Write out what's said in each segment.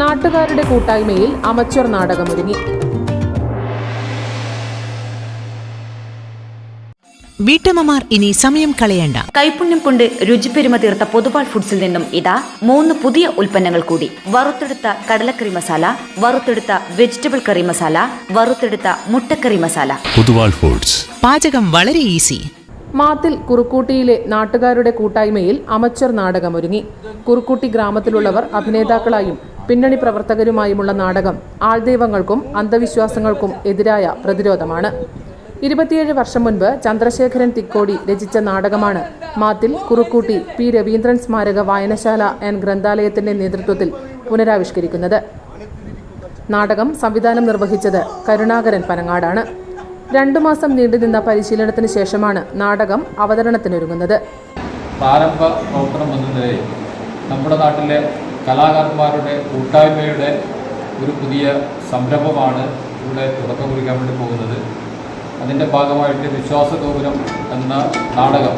നാട്ടുകാരുടെ കൂട്ടായ്മയിൽ അമച്വർ നാടകമൊരുങ്ങി. വീട്ടമ്മമാർ ഇനി സമയം കളയണ്ട. കൈപുണ്യം കൊണ്ട് രുചിപ്പെരുമ തീർത്ത പൊതുവാൾ ഫുഡ്സിൽ നിന്നും ഇതാ മൂന്ന് പുതിയ ഉൽപ്പന്നങ്ങൾ കൂടി. വറുത്തെടുത്ത കടലക്കറി മസാല വറുത്തെടുത്ത വെജിറ്റബിൾ കറി മസാല വറുത്തെടുത്ത മുട്ടക്കറി മസാല. പൊതുവാൾ ഫുഡ്സ്. പാചകം വളരെ ഈസി. മാത്തിൽ കുറുക്കൂട്ടിയിലെ നാട്ടുകാരുടെ കൂട്ടായ്മയിൽ അമച്ചർ നാടകമൊരുങ്ങി. കുറുക്കൂട്ടി ഗ്രാമത്തിലുള്ളവർ അഭിനേതാക്കളായും പിന്നണി പ്രവർത്തകരുമായുമുള്ള നാടകം ആൾദൈവങ്ങൾക്കും അന്ധവിശ്വാസങ്ങൾക്കും എതിരായ പ്രതിരോധമാണ്. ഇരുപത്തിയേഴ് വർഷം മുൻപ് ചന്ദ്രശേഖരൻ തിക്കോടി രചിച്ച നാടകമാണ് മാത്തിൽ കുറുക്കൂട്ടി പി രവീന്ദ്രൻ സ്മാരക വായനശാല ആൻഡ് ഗ്രന്ഥാലയത്തിന്റെ നേതൃത്വത്തിൽ പുനരാവിഷ്കരിക്കുന്നത്. നാടകം സംവിധാനം നിർവഹിച്ചത് കരുണാകരൻ പനങ്ങാടാണ്. രണ്ടു മാസം നീണ്ടുനിന്ന പരിശീലനത്തിന് ശേഷമാണ് നാടകം അവതരണത്തിനൊരുങ്ങുന്നത്. നമ്മുടെ നാട്ടിലെ കലാകാരന്മാരുടെ കൂട്ടായ്മയുടെ ഒരു പുതിയ സംരംഭമാണ് ഇവിടെ തുടക്കം കുറിക്കാൻ വേണ്ടി പോകുന്നത്. അതിന്റെ ഭാഗമായിട്ട് വിശ്വാസഗോപുരം എന്ന നാടകം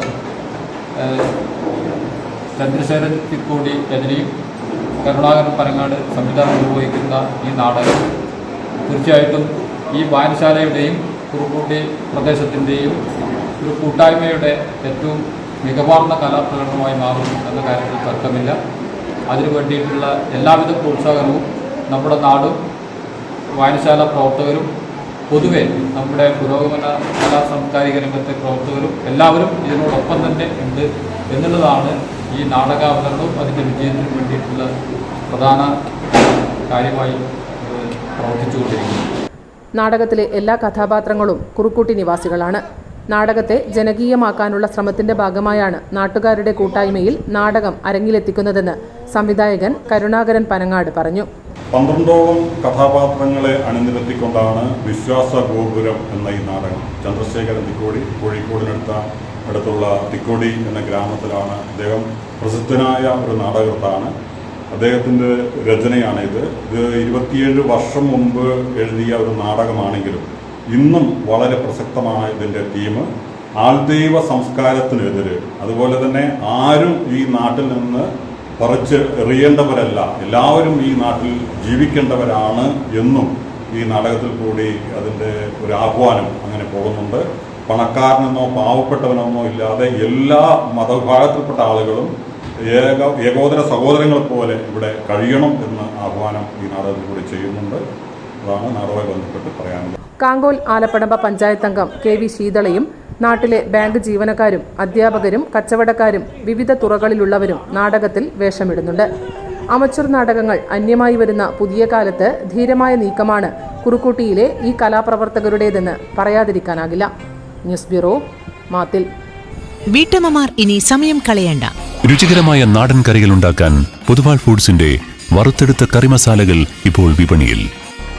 ചന്ദ്രശേഖരൻ തിക്കോടി രജനിയും കരുണാകരൻ പരങ്ങാട് സംവിധാനം നിർവഹിക്കുന്ന ഈ നാടകം. തീർച്ചയായിട്ടും ഈ വായനശാലയുടെയും കുറുക്കൂട്ടി പ്രദേശത്തിന്റെയും ഒരു കൂട്ടായ്മയുടെ ഏറ്റവും മികവാർന്ന കലാപ്രകടനമായി മാറും എന്ന കാര്യത്തിൽ തർക്കമില്ല. അതിനു വേണ്ടിയിട്ടുള്ള എല്ലാവിധ പ്രോത്സാഹനവും നമ്മുടെ നാടും വായനശാല പ്രവർത്തകരും പൊതുവെ നമ്മുടെ പുരോഗമന കലാ സാംസ്കാരിക രംഗത്തെ പ്രവർത്തകരും എല്ലാവരും ഇതിനോടൊപ്പം തന്നെ ഉണ്ട് എന്നുള്ളതാണ് ഈ നാടകാവതരണവും അതിന്റെ വിജയത്തിനും വേണ്ടിയിട്ടുള്ള പ്രധാന കാര്യമായി പ്രവർത്തിച്ചുകൊണ്ടിരിക്കുന്നത്. നാടകത്തിലെ എല്ലാ കഥാപാത്രങ്ങളും കുറുക്കൂട്ടി നിവാസികളാണ്. നാടകത്തെ ജനകീയമാക്കാനുള്ള ശ്രമത്തിന്റെ ഭാഗമായാണ് നാട്ടുകാരുടെ കൂട്ടായ്മയിൽ നാടകം അരങ്ങിലെത്തിക്കുന്നതെന്ന് സംവിധായകൻ കരുണാകരൻ പനങ്ങാട് പറഞ്ഞു. പന്ത്രണ്ടോളം കഥാപാത്രങ്ങളെ അണിനിരത്തിക്കൊണ്ടാണ് വിശ്വാസ ഗോപുരം എന്ന ഈ നാടകം. ചന്ദ്രശേഖരൻ തിക്കോടി കോഴിക്കോടിനടുത്ത അടുത്തുള്ള തിക്കോടി എന്ന ഗ്രാമത്തിലാണ് അദ്ദേഹം പ്രസിദ്ധനായ ഒരു നാടകത്താണ് അദ്ദേഹത്തിന്റെ രചനയാണിത്. ഇത് ഇരുപത്തിയേഴ് വർഷം മുമ്പ് എഴുതിയ ഒരു നാടകമാണെങ്കിലും ഇന്നും വളരെ പ്രസക്തമാണ് ഇതിന്റെ തീം ആൾദൈവ സംസ്കാരത്തിനെതിരെ. അതുപോലെ തന്നെ ആരും ഈ നാട്ടിൽ നിന്ന് പറിച്ച് എറിയേണ്ടവരല്ല. എല്ലാവരും ഈ നാട്ടിൽ ജീവിക്കേണ്ടവരാണ് എന്നും ഈ നാടകത്തിൽ കൂടി അതിന്റെ ഒരു ആഹ്വാനം അങ്ങനെ പോകുന്നുണ്ട്. പണക്കാരനെന്നോ പാവപ്പെട്ടവനെന്നോ ഇല്ലാതെ എല്ലാ മതവിഭാഗത്തിൽപ്പെട്ട ആളുകളും ഏക ഏകോദര സഹോദരങ്ങളെ പോലെ ഇവിടെ കഴിയണം എന്ന് ആഹ്വാനം ഈ നാടകത്തിൽ കൂടി ചെയ്യുന്നുണ്ട്. അതാണ് നാടുമായി ബന്ധപ്പെട്ട് പറയാനുള്ളത്. കാങ്കോൽ ആലപ്പടമ്പ പഞ്ചായത്ത് അംഗം കെ വി ശീതളയും നാട്ടിലെ ബാങ്ക് ജീവനക്കാരും അധ്യാപകരും കച്ചവടക്കാരും വിവിധ തുറകളിലുള്ളവരും നാടകത്തിൽ വേഷമിടുന്നുണ്ട്. അമച്ചർ നാടകങ്ങൾ അന്യമായി വരുന്ന പുതിയ കാലത്ത് ധീരമായ നീക്കമാണ് കുറുക്കുട്ടിയിലെ ഈ കലാപ്രവർത്തകരുടേതെന്ന് പറയാതിരിക്കാനാകില്ല. News bureau മാത്തിൽ. വീട്ടമ്മമാർ ഇനി സമയം കളയണ്ട. രുചികരമായ നാടൻ കറികൾ ഉണ്ടാക്കാൻ പൊതുവാൾ ഫുഡ്സിന്റെ വറുത്തെടുത്ത കറിമസാലകൾ ഇപ്പോൾ വിപണിയിൽ.